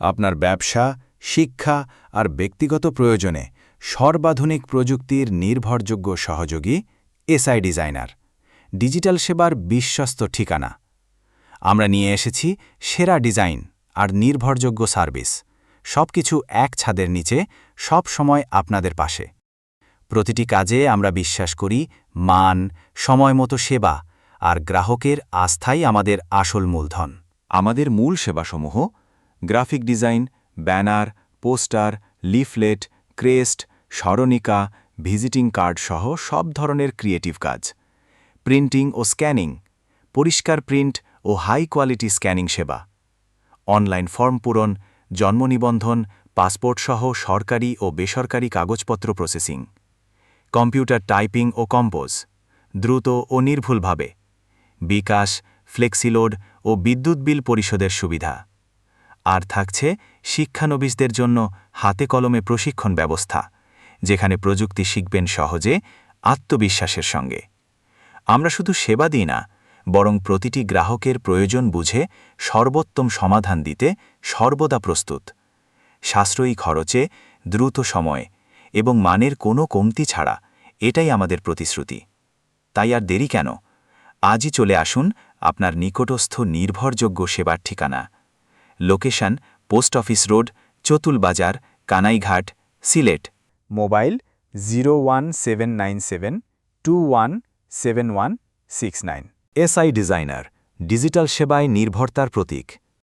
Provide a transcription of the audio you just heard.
আপনার ব্যবসা, শিক্ষা আর ব্যক্তিগত প্রয়োজনে সর্বাধুনিক প্রযুক্তির নির্ভরযোগ্য সহযোগী এসআই ডিজাইনার। ডিজিটাল সেবার বিশ্বস্ত ঠিকানা। আমরা নিয়ে এসেছি সেরা ডিজাইন আর নির্ভরযোগ্য সার্ভিস। সবকিছু এক ছাদের নিচে, সব সময় আপনাদের পাশে। প্রতিটি কাজে আমরা বিশ্বাস করি মান সময়মতো সেবা আর গ্রাহকের আস্থাই আমাদের আসল মূলধন। আমাদের মূল সেবাসমূহ graphic design, banner, poster, leaflet, crest, স্মরণিকা, ভিজিটিং কার্ড সহ সব ধরনের ক্রিয়েটিভ কাজ। প্রিন্টিং ও স্ক্যানিং, পরিষ্কার প্রিন্ট ও হাই কোয়ালিটি স্ক্যানিং সেবা। অনলাইন ফর্ম পূরণ, জন্ম নিবন্ধন, পাসপোর্ট সহ সরকারি ও বেসরকারি কাগজপত্র প্রসেসিং। কম্পিউটার টাইপিং ও কম্পোজ, দ্রুত ও নির্ভুলভাবে। বিকাশ, ফ্লেক্সিলোড ও বিদ্যুৎ বিল পরিশোধের সুবিধা। আর থাকছে শিক্ষানবিশদের জন্য হাতে কলমে প্রশিক্ষণ ব্যবস্থা, যেখানে প্রযুক্তি শিখবেন সহজে আত্মবিশ্বাসের সঙ্গে। আমরা শুধু সেবা দিই না, বরং প্রতিটি গ্রাহকের প্রয়োজন বুঝে সর্বোত্তম সমাধান দিতে সর্বদা প্রস্তুত। সাশ্রয়ী খরচে, দ্রুত সময়ে এবং মানের কোনো কমতি ছাড়া এটাই আমাদের প্রতিশ্রুতি। তাই আর দেরি কেন? আজই চলে আসুন আপনার নিকটস্থ নির্ভরযোগ্য সেবার ঠিকানা। Location post office road Chatul Bazar Kanaighat Sylhet. Mobile zero one seven nine seven two one seven one six nine. SI designer digital সেবায় নির্ভরতার প্রতীক।